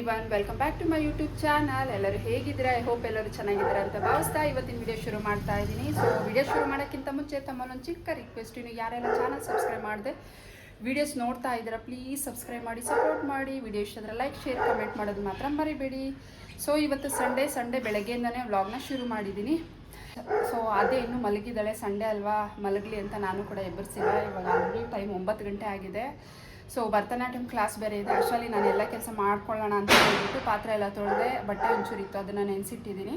Everyone welcome back to my YouTube channel ಎಲ್ಲರೂ ಹೇಗಿದ್ದೀರಾ? I hope ಎಲ್ಲರೂ ಚೆನ್ನಾಗಿದ್ದೀರಾ ಅಂತ ಭಾವಿಸ್ತಾ ಇವತ್ತಿನ ವಿಡಿಯೋ ಶುರು ಮಾಡ್ತಾ ಇದ್ದೀನಿ. ಸೊ ವಿಡಿಯೋ ಶುರು ಮಾಡೋಕ್ಕಿಂತ ಮುಂಚೆ ತಮ್ಮಲ್ಲೊಂದು ಚಿಕ್ಕ ರಿಕ್ವೆಸ್ಟ್ ಇನ್ನು ಯಾರೆಲ್ಲ ಚಾನಲ್ ಸಬ್ಸ್ಕ್ರೈಬ್ ಮಾಡಿದೆ ವಿಡಿಯೋಸ್ ನೋಡ್ತಾ ಇದ್ದೀರಾ ಪ್ಲೀಸ್ ಸಬ್ಸ್ಕ್ರೈಬ್ ಮಾಡಿ ಸಪೋರ್ಟ್ ಮಾಡಿ. ವಿಡಿಯೋ ಇಷ್ಟಾದ್ರೆ ಲೈಕ್ ಶೇರ್ ಕಮೆಂಟ್ ಮಾಡೋದು ಮಾತ್ರ ಮರಿಬೇಡಿ. ಸೊ ಇವತ್ತು ಸಂಡೇ ಸಂಡೇ ಬೆಳಗ್ಗೆಯಿಂದನೇ ವ್ಲಾಗ್ನ ಶುರು ಮಾಡಿದ್ದೀನಿ. ಸೊ ಅದೇ ಇನ್ನೂ ಮಲಗಿದ್ದಾಳೆ. ಸಂಡೇ ಅಲ್ವಾ? ಮಲಗಲಿ ಅಂತ ನಾನು ಕೂಡ ಎಬ್ಬರಿಸಿಲ್ಲ. ಇವಾಗ ಆಲ್ರೆಡಿ ಟೈಮ್ ಒಂಬತ್ತು ಗಂಟೆ ಆಗಿದೆ. ಸೊ ಭರತನಾಟ್ಯಂ ಕ್ಲಾಸ್ ಬೇರೆ ಇದೆ. ಅಷ್ಟರಲ್ಲಿ ನಾನು ಎಲ್ಲ ಕೆಲಸ ಮಾಡ್ಕೊಳ್ಳೋಣ ಅಂತ ಹೇಳ್ಬಿಟ್ಟು ಪಾತ್ರೆ ಎಲ್ಲ ತೊಳೆದೆ ಬಟ್ಟೆ ಒಂಚೂರಿತ್ತು ಅದನ್ನು ನೆನೆಸಿಟ್ಟಿದ್ದೀನಿ.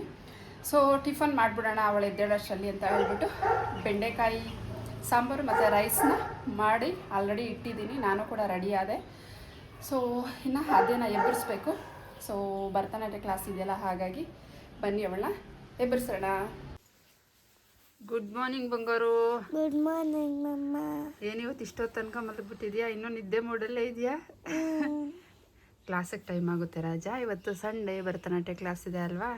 ಸೊ ಟಿಫನ್ ಮಾಡಿಬಿಡೋಣ ಅವಳು ಎದ್ದೇಳೋಷ್ಟರಲ್ಲಿ ಅಂತ ಹೇಳ್ಬಿಟ್ಟು ಬೆಂಡೆಕಾಯಿ, ಸಾಂಬಾರು ಮತ್ತು ರೈಸ್ನ ಮಾಡಿ ಆಲ್ರೆಡಿ ಇಟ್ಟಿದ್ದೀನಿ. ನಾನು ಕೂಡ ರೆಡಿ ಆದೆ. ಸೊ ಇನ್ನು ಅದೇನ ಎಬ್ಬರಿಸ್ಬೇಕು ಸೊ ಭರತನಾಟ್ಯ ಕ್ಲಾಸ್ ಇದೆಯಲ್ಲ ಹಾಗಾಗಿ ಬನ್ನಿ ಅವಳನ್ನ ಎಬ್ಬರಿಸೋಣ ಗುಡ್ ಮಾರ್ನಿಂಗ್ ಬಂಗಾರು. Good morning mumma. ಏನಿವತ್ತು ಇಷ್ಟೊತ್ತು ತನಕ ಮಲಗ್ಬಿಟ್ಟಿದ್ಯಾ ಇನ್ನೂ ನಿದ್ದೆ ಮೂಡಲ್ಲೇ ಇದೆಯಾ? ಕ್ಲಾಸಿಗೆ ಟೈಮ್ ಆಗುತ್ತೆ ರಾಜ. ಇವತ್ತು ಸಂಡೇ ಭರತನಾಟ್ಯ ಕ್ಲಾಸ್ ಇದೆ ಅಲ್ವಾ?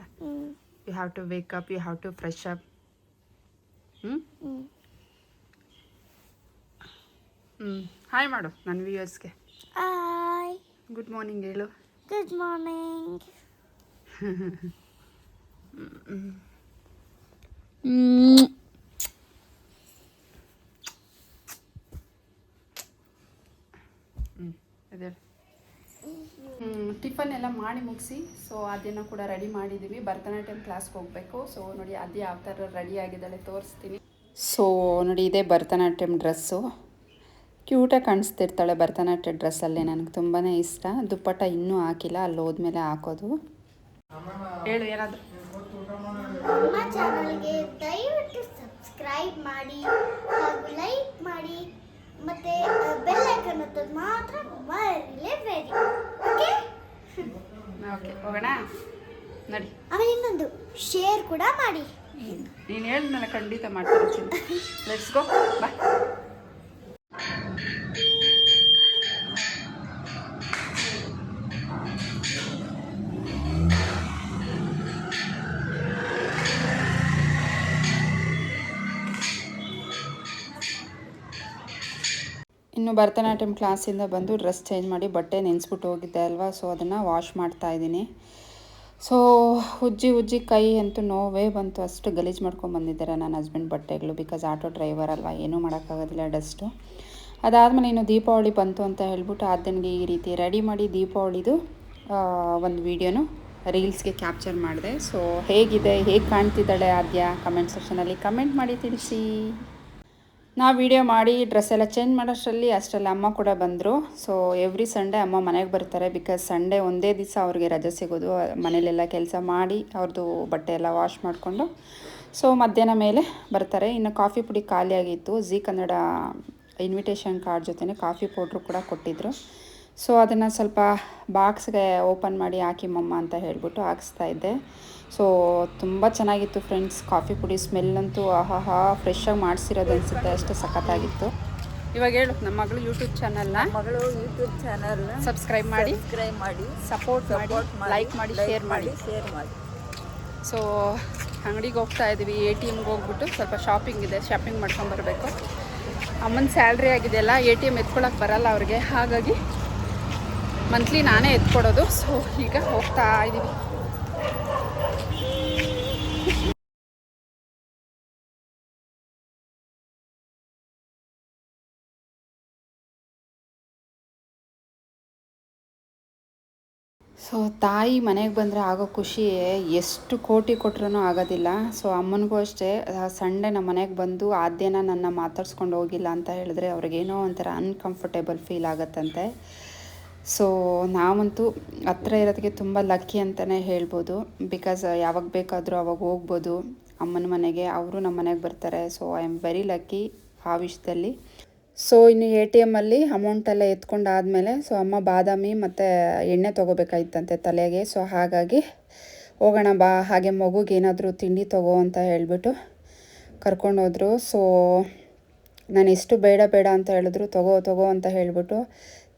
You have to wake up you have to fresh up ಹ್ಞೂ ಹ್ಞೂ ಹಾಯ್ ಮಾಡು ನನ್ನ ವ್ಯೂಯರ್ಸ್ಗೆ ಹಾಯ್ ಗುಡ್ ಮಾರ್ನಿಂಗ್ ಹೇಳು. ಗುಡ್ ಮಾರ್ನಿಂಗ್ ಹ್ಞೂ ಅದೇ ಟಿಫನ್ ಎಲ್ಲ ಮಾಡಿ ಮುಗಿಸಿ ಸೊ ಅದನ್ನು ಕೂಡ ರೆಡಿ ಮಾಡಿದ್ದೀವಿ ಭರತನಾಟ್ಯಂ ಕ್ಲಾಸ್ಗೆ ಹೋಗಬೇಕು. ಸೊ ನೋಡಿ ಅದೇ ಯಾವ ಥರ ರೆಡಿ ಆಗಿದ್ದಾಳೆ ತೋರಿಸ್ತೀನಿ. ಸೊ ನೋಡಿ ಇದೇ ಭರತನಾಟ್ಯಂ ಡ್ರೆಸ್ಸು ಕ್ಯೂಟಾಗಿ ಕಾಣಿಸ್ತಿರ್ತಾಳೆ ಭರತನಾಟ್ಯ ಡ್ರೆಸ್ಸಲ್ಲೇ ನನಗೆ ತುಂಬಾ ಇಷ್ಟ. ದುಪ್ಪಟ್ಟ ಇನ್ನೂ ಹಾಕಿಲ್ಲ ಅಲ್ಲಿ ಹೋದ್ಮೇಲೆ ಹಾಕೋದು. ಹೇಳು ಏನಾದರೂ ನಮ್ಮ ಚಾನಲ್ಗೆ ದಯವಿಟ್ಟು ಸಬ್ಸ್ಕ್ರೈಬ್ ಮಾಡಿ ಹಾಗೂ ಲೈಕ್ ಮಾಡಿ ಮತ್ತೆ ಬೆಲ್ ಐಕನ್ ಒತ್ತೋದು ಮಾತ್ರ ಮರಿಲೇಬೇಡಿ ಓಕೆ ಓಕೆ ಹೋಗೋಣ. ನಡಿ. ಆಮೇಲೆ ಇನ್ನೊಂದು. ಶೇರ್ ಕೂಡ ಮಾಡಿ. ನೀನು ಹೇಳಿದ್ಮೇಲೆ ಖಂಡಿತ ಮಾಡ್ತೀನಿ. ಲೆಟ್ಸ್ ಗೋ ಬಾ ಇನ್ನು ಭರತನಾಟ್ಯಂ ಕ್ಲಾಸಿಂದ ಬಂದು ಡ್ರೆಸ್ ಚೇಂಜ್ ಮಾಡಿ ಬಟ್ಟೆ ನೆನೆಸ್ಬಿಟ್ಟು ಹೋಗಿದ್ದೆ ಅಲ್ವಾ ಸೊ ಅದನ್ನು ವಾಶ್ ಮಾಡ್ತಾ ಇದ್ದೀನಿ. ಸೊ ಉಜ್ಜಿ ಉಜ್ಜಿ ಕೈ ಅಂತೂ ನೋವೇ ಬಂತು. ಅಷ್ಟು ಗಲೀಜು ಮಾಡ್ಕೊಂಡು ಬಂದಿದ್ದಾರೆ ನನ್ನ ಹಸ್ಬೆಂಡ್ ಬಟ್ಟೆಗಳು ಬಿಕಾಸ್ ಆಟೋ ಡ್ರೈವರ್ ಅಲ್ವಾ, ಏನೂ ಮಾಡೋಕ್ಕಾಗೋದಿಲ್ಲ ಡಸ್ಟು ಅದಾದಮೇಲೆ ಇನ್ನು ದೀಪಾವಳಿ ಬಂತು ಅಂತ ಹೇಳ್ಬಿಟ್ಟು ಆದ್ದನಿಗೆ ಈ ರೀತಿ ರೆಡಿ ಮಾಡಿ ದೀಪಾವಳಿದು ಒಂದು ವೀಡಿಯೋನು ರೀಲ್ಸ್ಗೆ ಕ್ಯಾಪ್ಚರ್ ಮಾಡಿದೆ. ಸೊ ಹೇಗಿದೆ, ಹೇಗೆ ಕಾಣ್ತಿದ್ದಾಳೆ ಆದ್ಯ? ಕಮೆಂಟ್ ಸೆಕ್ಷನಲ್ಲಿ ಕಮೆಂಟ್ ಮಾಡಿ ತಿಳಿಸಿ. ನಾವು ವಿಡಿಯೋ ಮಾಡಿ ಡ್ರೆಸ್ ಎಲ್ಲ ಚೇಂಜ್ ಮಾಡೋಷ್ಟರಲ್ಲಿ ಅಷ್ಟರಲ್ಲಿ ಅಮ್ಮ ಕೂಡ ಬಂದರು. ಸೊ ಎವ್ರಿ ಸಂಡೇ ಅಮ್ಮ ಮನೆಗೆ ಬರ್ತಾರೆ ಬಿಕಾಸ್ ಸಂಡೇ ಒಂದೇ ದಿವಸ ಅವ್ರಿಗೆ ರಜೆ ಸಿಗೋದು. ಮನೇಲೆಲ್ಲ ಕೆಲಸ ಮಾಡಿ ಅವ್ರದ್ದು ಬಟ್ಟೆ ಎಲ್ಲ ವಾಶ್ ಮಾಡಿಕೊಂಡು. ಸೊ ಮಧ್ಯಾಹ್ನ ಮೇಲೆ ಬರ್ತಾರೆ. ಇನ್ನು ಕಾಫಿ ಪುಡಿ ಖಾಲಿಯಾಗಿತ್ತು. ಝೀ ಕನ್ನಡ ಇನ್ವಿಟೇಷನ್ ಕಾರ್ಡ್ ಜೊತೆನೇ ಕಾಫಿ ಪೌಡ್ರು ಕೂಡ ಕೊಟ್ಟಿದ್ದರು ಸೊ ಅದನ್ನು ಸ್ವಲ್ಪ ಬಾಕ್ಸ್ಗೆ ಓಪನ್ ಮಾಡಿ ಹಾಕಿ ಮಮ್ಮ ಅಂತ ಹೇಳಿಬಿಟ್ಟು ಹಾಕಿಸ್ತಾ ಇದ್ದೆ. ಸೊ ತುಂಬ ಚೆನ್ನಾಗಿತ್ತು ಫ್ರೆಂಡ್ಸ್ ಕಾಫಿ ಪುಡಿ ಸ್ಮೆಲ್ ಅಂತೂ ಆಹಾಹಾ ಫ್ರೆಶ್ಶಾಗಿ ಮಾಡಿಸಿರೋದು ಅನಿಸುತ್ತೆ ಅಷ್ಟು ಸಖತ್ತಾಗಿತ್ತು. ಇವಾಗ ಹೇಳು ನಮ್ಮ ಮಗಳು ಯೂಟ್ಯೂಬ್ ಚಾನಲ್ನ ಮಗಳು ಯೂಟ್ಯೂಬ್ ಚಾನಲ್ ಸಬ್ಸ್ಕ್ರೈಬ್ ಮಾಡಿ. ಸಬ್ಸ್ಕ್ರೈಬ್ ಮಾಡಿ. ಸಪೋರ್ಟ್ ಮಾಡಿ ಲೈಕ್ ಮಾಡಿ. ಶೇರ್ ಮಾಡಿ ಶೇರ್ ಮಾಡಿ ಸೊ ಅಂಗಡಿಗೆ ಹೋಗ್ತಾ ಇದ್ದೀವಿ ಎ ಟಿ ಎಮ್ಗೆ ಹೋಗ್ಬಿಟ್ಟು ಸ್ವಲ್ಪ ಶಾಪಿಂಗ್ ಇದೆ ಶಾಪಿಂಗ್ ಮಾಡ್ಕೊಂಬರ್ಬೇಕು ಅಮ್ಮನ ಸ್ಯಾಲ್ರಿ ಆಗಿದೆಯಲ್ಲ ಎ ಟಿ ಎಂ ಎತ್ಕೊಳಕ್ಕೆ ಬರಲ್ಲ ಅವ್ರಿಗೆ ಹಾಗಾಗಿ ಮಂತ್ಲಿ ನಾನೇ ಎತ್ಕೊಡೋದು. ಸೊ ಈಗ ಹೋಗ್ತಾ ಇದ್ದೀವಿ ಸೊ ತಾಯಿ ಮನೆಗೆ ಬಂದರೆ ಆಗೋ ಖುಷಿ ಎಷ್ಟು ಕೋಟಿ ಕೊಟ್ರೂ ಆಗೋದಿಲ್ಲ. ಸೊ ಅಮ್ಮನಿಗೂ ಅಷ್ಟೇ. ಸಂಡೇ ನಮ್ಮ ಮನೆಗೆ ಬಂದು ಆದ್ಯನ ನನ್ನ ಮಾತಾಡ್ಸ್ಕೊಂಡು ಹೋಗಿಲ್ಲ ಅಂತ ಹೇಳಿದ್ರೆ ಅವ್ರಿಗೇನೋ ಒಂಥರ ಅನ್ಕಂಫರ್ಟೇಬಲ್ ಫೀಲ್ ಆಗುತ್ತಂತೆ. ಸೊ ನಾವಂತೂ ಹತ್ರ ಇರೋದಕ್ಕೆ ತುಂಬ ಲಕ್ಕಿ ಅಂತಲೇ ಹೇಳ್ಬೋದು. ಬಿಕಾಸ್ ಯಾವಾಗ ಬೇಕಾದರೂ ಅವಾಗ ಹೋಗ್ಬೋದು. ಅಮ್ಮನ ಮನೆಗೆ, ಅವರು ನಮ್ಮ ಮನೆಗೆ ಬರ್ತಾರೆ. So I am very lucky ಆ ವಿಷಯದಲ್ಲಿ. ಸೊ ಇನ್ನು ಎ ಟಿ ಎಮ್ಮಲ್ಲಿ ಅಮೌಂಟೆಲ್ಲ ಎತ್ಕೊಂಡಾದಮೇಲೆ ಸೊ ಅಮ್ಮ ಬಾದಾಮಿ ಮತ್ತು ಎಣ್ಣೆ ತೊಗೋಬೇಕಾಯ್ತಂತೆ ತಲೆಗೆ. ಸೊ ಹಾಗಾಗಿ ಹೋಗೋಣ ಬಾ, ಹಾಗೆ ಮಗುಗೆ ಏನಾದರೂ ತಿಂಡಿ ತಗೋ ಅಂತ ಹೇಳಿಬಿಟ್ಟು ಕರ್ಕೊಂಡೋದ್ರು ಸೊ ನಾನು ಎಷ್ಟು ಬೇಡ ಬೇಡ ಅಂತ ಹೇಳಿದ್ರು, ತಗೋ ತಗೋ ಅಂತ ಹೇಳಿಬಿಟ್ಟು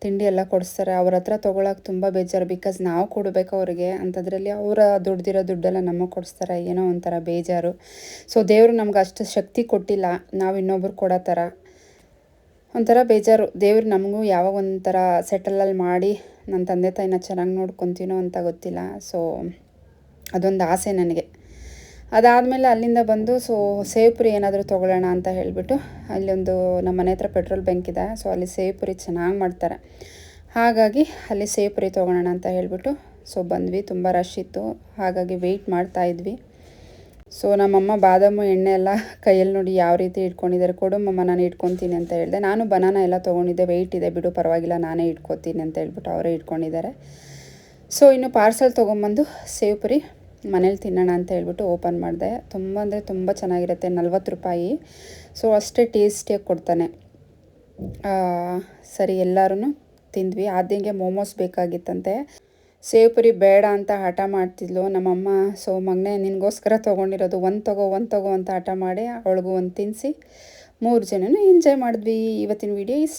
ತಿಂಡಿ ಎಲ್ಲ ಕೊಡಿಸ್ತಾರೆ. ಅವ್ರ ಹತ್ರ ತೊಗೊಳಕ್ಕೆ ತುಂಬ ಬೇಜಾರು. ಬಿಕಾಸ್ ನಾವು ಕೊಡಬೇಕು ಅವ್ರಿಗೆ. ಅಂಥದ್ರಲ್ಲಿ ಅವರ ದುಡ್ದಿರೋ ದುಡ್ಡೆಲ್ಲ ನಮಗೆ ಕೊಡಿಸ್ತಾರೆ. ಏನೋ ಒಂಥರ ಬೇಜಾರು. ಸೊ ದೇವರು ನಮ್ಗೆ ಅಷ್ಟು ಶಕ್ತಿ ಕೊಟ್ಟಿಲ್ಲ. ನಾವು ಇನ್ನೊಬ್ರು ಕೊಡೋ ಥರ. ಒಂಥರ ಬೇಜಾರು. ದೇವ್ರು ನಮಗೂ ಯಾವಾಗ ಒಂಥರ ಸೆಟಲಲ್ಲಿ ಮಾಡಿ ನನ್ನ ತಂದೆ ತಾಯಿನ ಚೆನ್ನಾಗಿ ನೋಡ್ಕೊತೀನೋ ಅಂತ ಗೊತ್ತಿಲ್ಲ. ಸೊ ಅದೊಂದು ಆಸೆ ನನಗೆ. ಅದಾದಮೇಲೆ ಅಲ್ಲಿಂದ ಬಂದು, ಸೊ, ಸೇವ್ಪುರಿ ಏನಾದರೂ ತೊಗೊಳ್ಳೋಣ ಅಂತ ಹೇಳಿಬಿಟ್ಟು ಅಲ್ಲೊಂದು ನಮ್ಮ ಮನೆ ಹತ್ರ ಪೆಟ್ರೋಲ್ ಬ್ಯಾಂಕ್ ಇದೆ. ಸೊ, ಅಲ್ಲಿ ಸೇವ್ಪುರಿ ಚೆನ್ನಾಗಿ ಮಾಡ್ತಾರೆ. ಹಾಗಾಗಿ ಅಲ್ಲಿ ಸೇವ್ಪುರಿ ತೊಗೊಳ್ಳೋಣ ಅಂತ ಹೇಳಿಬಿಟ್ಟು, ಸೊ, ಬಂದ್ವಿ. ತುಂಬ ರಶ್ ಇತ್ತು. ಹಾಗಾಗಿ ವೆಯ್ಟ್ ಮಾಡ್ತಾ ಇದ್ವಿ. ಸೊ, ನಮ್ಮಮ್ಮ ಬಾದಾಮು ಎಣ್ಣೆ ಎಲ್ಲ ಕೈಯಲ್ಲಿ ನೋಡಿ ಯಾವ ರೀತಿ ಇಟ್ಕೊಂಡಿದ್ದಾರೆ. ಕೊಡು ಮಮ್ಮ ನಾನು ಇಟ್ಕೊತೀನಿ ಅಂತ ಹೇಳಿದೆ. ನಾನು ಬನಾನ ಎಲ್ಲ ತೊಗೊಂಡಿದ್ದೆ. ವೆಯ್ಟ್ ಇದೆ. ಬಿಡು, ಪರವಾಗಿಲ್ಲ. ನಾನೇ ಇಟ್ಕೊತೀನಿ ಅಂತ ಹೇಳ್ಬಿಟ್ಟು ಅವರೇ ಇಟ್ಕೊಂಡಿದ್ದಾರೆ. ಸೊ, ಇನ್ನು ಪಾರ್ಸಲ್ ತೊಗೊಂಬಂದು ಸೇವ್ ಪುರಿ ಮನೇಲಿ ತಿನ್ನೋಣ ಅಂತ ಹೇಳ್ಬಿಟ್ಟು ಓಪನ್ ಮಾಡಿದೆ. ತುಂಬ ಅಂದರೆ ತುಂಬ ಚೆನ್ನಾಗಿರುತ್ತೆ, ನಲ್ವತ್ತು ರೂಪಾಯಿ. ಸೊ, ಅಷ್ಟೇ ಟೇಸ್ಟಿಯಾಗಿ ಕೊಡ್ತಾನೆ. ಸರಿ ಎಲ್ಲರೂ ತಿಂದ್ವಿ. ಆದ್ಯಂಗೆ ಮೋಮೋಸ್ ಬೇಕಾಗಿತ್ತಂತೆ. ಸೇವ್ ಪುರಿ ಬೇಡ ಅಂತ ಹಠ ಮಾಡ್ತಿದ್ಲು. ನಮ್ಮಮ್ಮ, ಸೊ, ಮಗನೇ, ನಿನಗೋಸ್ಕರ ತೊಗೊಂಡಿರೋದು. ಒಂದು ತಗೋ ಒಂದು ತಗೋ ಅಂತ ಹಠ ಮಾಡಿ ಅವಳಿಗೂ ಒಂದು ತಿನ್ನಿಸಿ ಮೂರು ಜನನೂ ಎಂಜಾಯ್ ಮಾಡಿದ್ವಿ. ಇವತ್ತಿನ ವಿಡಿಯೋ ಇಷ್ಟ.